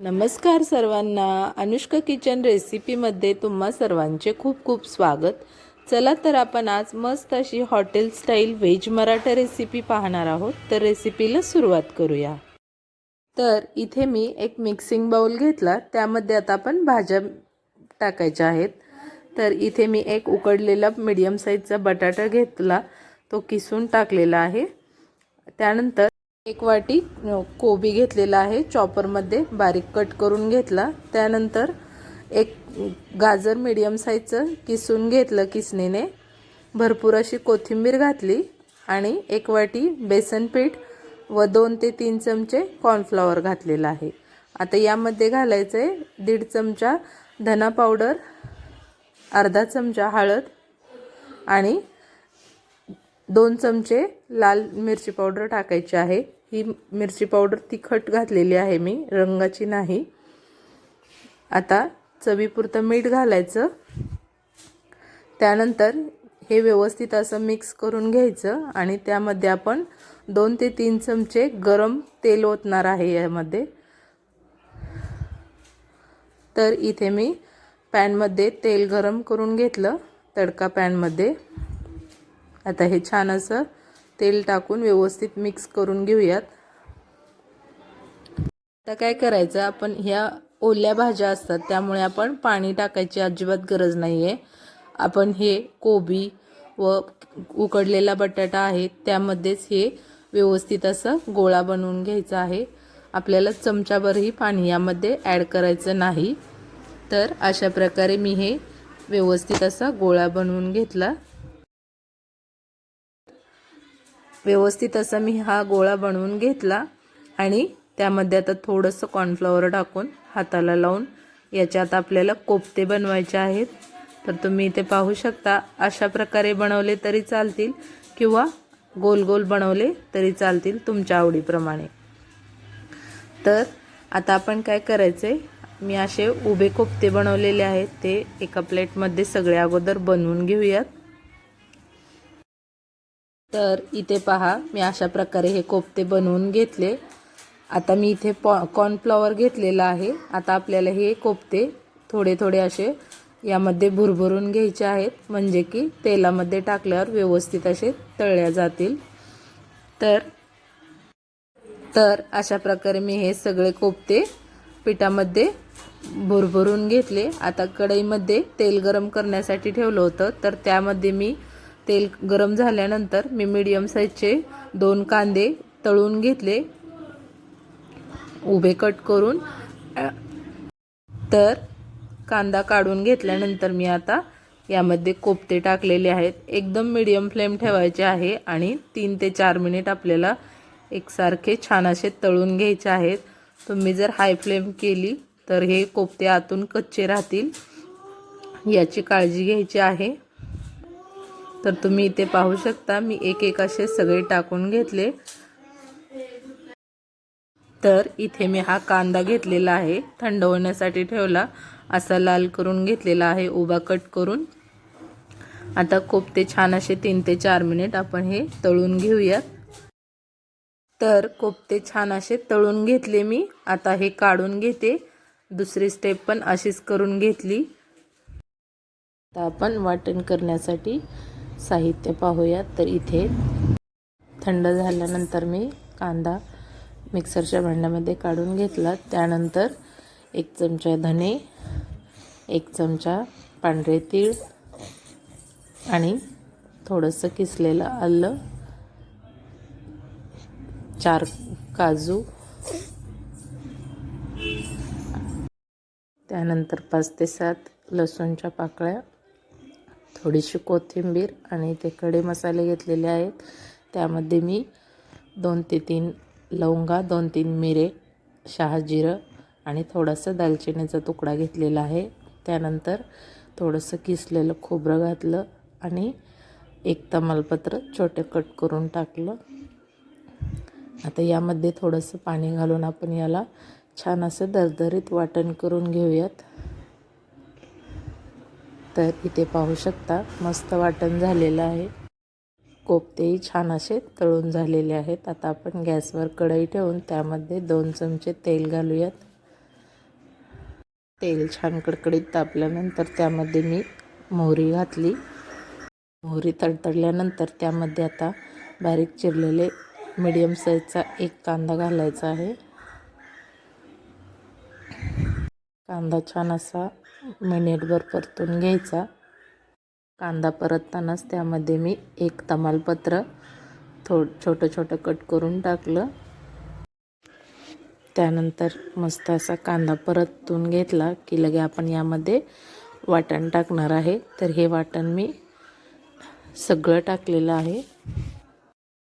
नमस्कार सर्वांना. अनुष्का किचन रेसिपीमध्ये तुम्हा सर्वांचे खूप खूप स्वागत. चला तर आपण आज मस्त अशी hotel style veg Maratha recipe पाहणार आहोत. तर रेसिपीला सुरुवात करूया. तर इथे मी एक मिक्सिंग बाउल घेतला. त्यामध्ये आता आपण भाज्या टाकायच्या आहेत. तर इथे मी एक उकडलेला मीडियम साईजचा बटाटा घेतला. तो किसून टाकलेला आहे. त्यानंतर एक वाटी कोबी घेतलेला आहे. चॉपरमध्ये बारीक कट करून घेतला. त्यानंतर एक गाजर मीडियम साईजचं किसून घेतलं किसणीने. भरपूर अशी कोथिंबीर घातली आणि एक वाटी बेसन पीठ व दोन ते तीन चमचे कॉर्नफ्लॉवर घातलेला आहे. आता यामध्ये घालायचं आहे दीड चमचा धना पावडर अर्धा चमचा हळद आणि दोन चमचे लाल मिरची पावडर टाकायची आहे. ही मिरची पावडर तिखट घातलेली आहे मी रंगाची नाही. आता चवीपुरतं मीठ घालायचं. त्यानंतर हे व्यवस्थित असं मिक्स करून घ्यायचं आणि त्यामध्ये आपण दोन ते तीन चमचे गरम तेल ओतणार आहे यामध्ये. तर इथे मी पॅनमध्ये तेल गरम करून घेतलं तडका पॅनमध्ये. आता हे छान असं तेल टाकून व्यवस्थित मिक्स करून घेऊयात. आता काय करायचं आपण ह्या ओल्या भाज्या असतात त्यामुळे आपण पाणी टाकायची अजिबात गरज नाही आहे आपण हे कोबी व उकडलेला बटाटा आहे त्यामध्येच हे व्यवस्थित असं गोळा बनवून घ्यायचा आहे. आपल्याला चमचाभरही पाणी यामध्ये ॲड करायचं नाही. तर अशा प्रकारे मी हे व्यवस्थित असा गोळा बनवून घेतला. व्यवस्थित असा मी हा गोळा बनवून घेतला आणि त्यामध्ये आता थोडंसं कॉर्नफ्लॉवर टाकून हाताला लावून याच्यात आपल्याला कोफ्ते बनवायचे आहेत. तर तुम्ही इथे पाहू शकता अशा प्रकारे बनवले तरी चालतील किंवा गोल गोल बनवले तरी चालतील तुमच्या आवडीप्रमाणे. तर आता आपण काय करायचं आहे मी असे उभे कोफ्ते बनवलेले आहेत ते एका प्लेटमध्ये सगळे अगोदर बनवून घेऊयात. तर इथे पहा मी अशा प्रकारे हे कोफ्ते बनवून घेतले. आता मी इथे पॉ कॉर्नफ्लॉवर घेतलेला आहे. आता आपल्याला हे कोफ्ते थोडे थोडे असे यामध्ये भुरभरून घ्यायचे आहेत. म्हणजे की तेलामध्ये टाकल्यावर व्यवस्थित असे तळल्या जातील. तर तर अशा प्रकारे मी हे सगळे कोफ्ते पिठामध्ये भुरभरून घेतले. आता कढईमध्ये तेल गरम करण्यासाठी ठेवलं होतं. तर त्यामध्ये मी तेल गरम झाल्यानंतर मी मीडियम साईजचे दोन कांदे तळून घेतले. उभे कट करून. तर कांदा काढून घेतल्यानंतर मी आता यामध्ये कोफ्ते टाकलेले आहेत. एकदम मीडियम फ्लेम ठेवायचे आहे आणि तीन ते चार मिनिट आपल्याला एकसारखे छान असे तळून घ्यायचे आहेत. तुम्ही जर हाय फ्लेम केली तर हे कोफ्ते आतून कच्चे राहतील. याची काळजी घ्यायची आहे. तर तुम्ही इथे पाहू शकता मी एक एक असे सगळे टाकून घेतले. तर इथे मी हा कांदा घेतलेला आहे थंड होण्यासाठी ठेवला. असा लाल करून घेतलेला आहे उभा कट करून. आता कोफ्ते छान असे तीन ते चार मिनिट आपण हे तळून घेऊयात. तर कोफ्ते छान असे तळून घेतले मी. आता हे काढून घेते. दुसरी स्टेप पण अशीच करून घेतली. आता आपण वाटण करण्यासाठी साहित्य पाहूयात. तर इथे थंड झाल्यानंतर मी कांदा मिक्सरच्या भांड्यामध्ये काढून घेतला. त्यानंतर एक चमचा धने एक चमचा पांढरे तीळ आणि थोडंसं किसलेलं आलं चार काजू. त्यानंतर पाच ते सात लसूणच्या पाकळ्या. थोडीशी कोथिंबीर आणि ते खडे मसाले घेतलेले आहेत. त्यामध्ये मी दोन ते तीन लवंगा दोन तीन मिरे शहाजिरं आणि थोडंसं दालचिनीचा तुकडा घेतलेला आहे. त्यानंतर थोडंसं किसलेलं खोबरं घातलं आणि एक तमालपत्र छोटे कट करून टाकलं. आता यामध्ये थोडंसं पाणी घालून आपण याला छान असं दरदरीत वाटण करून घेऊयात. तर इथे पाहू शकता मस्त वाटण झालेलं आहे. कोफ्तेही छान असे तळून झालेले आहेत. आता आपण गॅसवर कढई ठेवून त्यामध्ये दोन चमचे तेल घालूयात. तेल छान कडकडीत तापल्यानंतर त्यामध्ये मी मोहरी घातली. मोहरी तडतडल्यानंतर त्यामध्ये आता बारीक चिरलेले मीडियम साईजचा एक कांदा घालायचा आहे. कांदा छान असा मिनिटभर परतून घ्यायचा. कांदा परततानाच त्यामध्ये मी एक तमालपत्र थोड छोटं छोटं कट करून टाकलं. त्यानंतर मस्त असा कांदा परतून घेतला की लगे आपण यामध्ये वाटण टाकणार आहे. तर हे वाटण मी सगळं टाकलेलं आहे.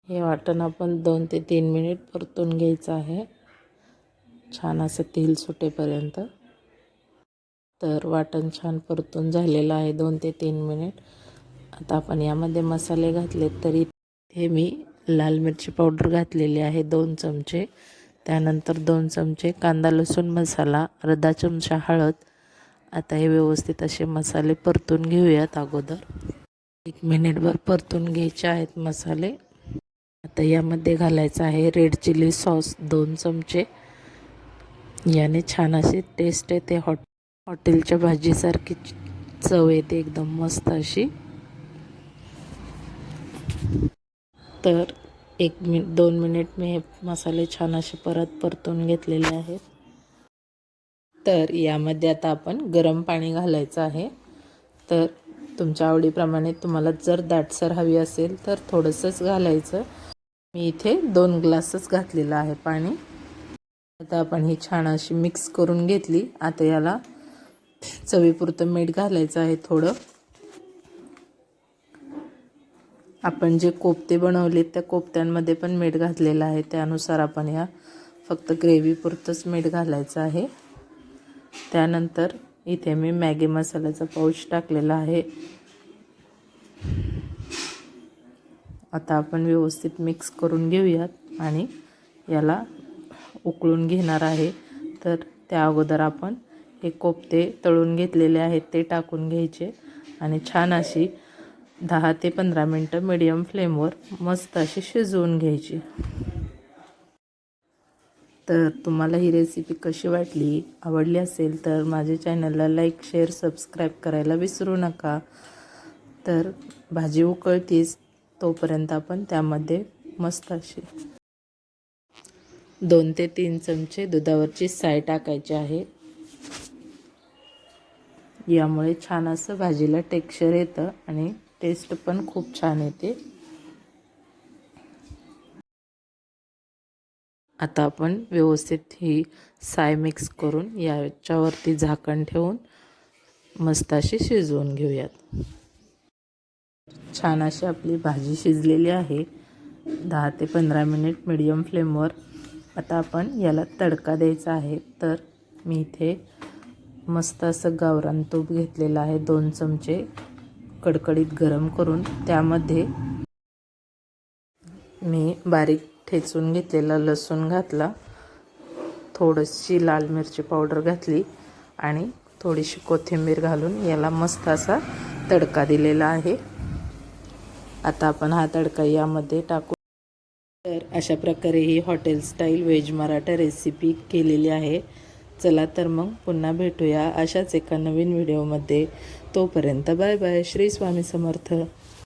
हे वाटण आपण दोन ते तीन मिनिट परतून घ्यायचं आहे. छान असं तेल सुटेपर्यंत. तर वाटण छान परतून झालेलं आहे दोन ते तीन मिनिट. आता आपण यामध्ये मसाले घातले तरी हे मी लाल मिरची पावडर घातलेली आहे दोन चमचे. त्यानंतर दोन चमचे कांदा लसूण मसाला अर्धा चमचा हळद. आता हे व्यवस्थित असे मसाले परतून घेऊयात अगोदर. एक मिनिटभर परतून घ्यायचे आहेत मसाले. आता यामध्ये घालायचं आहे रेड चिली सॉस दोन चमचे. याने छान अशी टेस्ट येते हॉट हॉटेलच्या भाजीसारखी चव येते एकदम मस्त अशी. तर एक मिनिट दोन मिनिट मी हे मसाले छान असे परत परतून घेतलेले आहेत. तर यामध्ये आता आपण गरम पाणी घालायचं आहे. तर तुमच्या आवडीप्रमाणे तुम्हाला जर दाटसर हवी असेल तर थोडंसंच घालायचं. मी इथे दोन ग्लासच घातलेलं आहे पाणी. आता आपण ही छान अशी मिक्स करून घेतली. आता याला चवीपुरतं मीठ घालायचं आहे थोडं. आपण जे कोफ्ते बनवले त्या कोफ्त्यांमध्ये पण मीठ घातलेलं आहे. त्यानुसार आपण या फक्त ग्रेव्हीपुरतंच मीठ घालायचं आहे. त्यानंतर इथे मी मॅगी मसाल्याचा पाऊच टाकलेला आहे. आता आपण व्यवस्थित मिक्स करून घेऊयात आणि याला उकळून घेणार आहे. तर त्या अगोदर आपण हे कोफ्ते तळून घेतलेले आहेत ते टाकून घ्यायचे. आणि छान अशी दहा ते पंधरा मिनटं मिडियम फ्लेमवर मस्त अशी शिजवून घ्यायची. तर तुम्हाला ही रेसिपी कशी वाटली आवडली असेल तर माझ्या चॅनलला लाईक शेअर सबस्क्राईब करायला विसरू नका. तर भाजी उकळतीच तोपर्यंत आपण त्यामध्ये मस्त अशी दोन ते तीन चमचे दुधावरची साय टाकायची आहे. यामुळे छान असं भाजीला टेक्स्चर येतं आणि टेस्ट पण खूप छान येते. आता आपण व्यवस्थित ही साय मिक्स करून याच्यावरती झाकण ठेवून मस्त अशी शिजवून घेऊयात. छान अशी आपली भाजी शिजलेली आहे. दहा ते पंधरा मिनिट मिडियम फ्लेमवर आता आपण याला तडका द्यायचा आहे. तर मी इथे मस्त असं गावरान तूप घेतलेलं आहे. दोन चमचे कडकडीत गरम करून त्यामध्ये मी बारीक ठेचून घेतलेला लसूण घातला. थोडीशी लाल मिरची पावडर घातली आणि थोडीशी कोथिंबीर घालून याला मस्त असा तडका दिलेला आहे. आता आपण हा तडका यामध्ये टाकू. तर अशा प्रकारे ही hotel style veg Maratha recipe केलेली आहे. चला तर मग पुन्हा भेटूया अशाच एका नवीन व्हिडिओमध्ये. तोपर्यंत बाय बाय. श्री स्वामी समर्थ.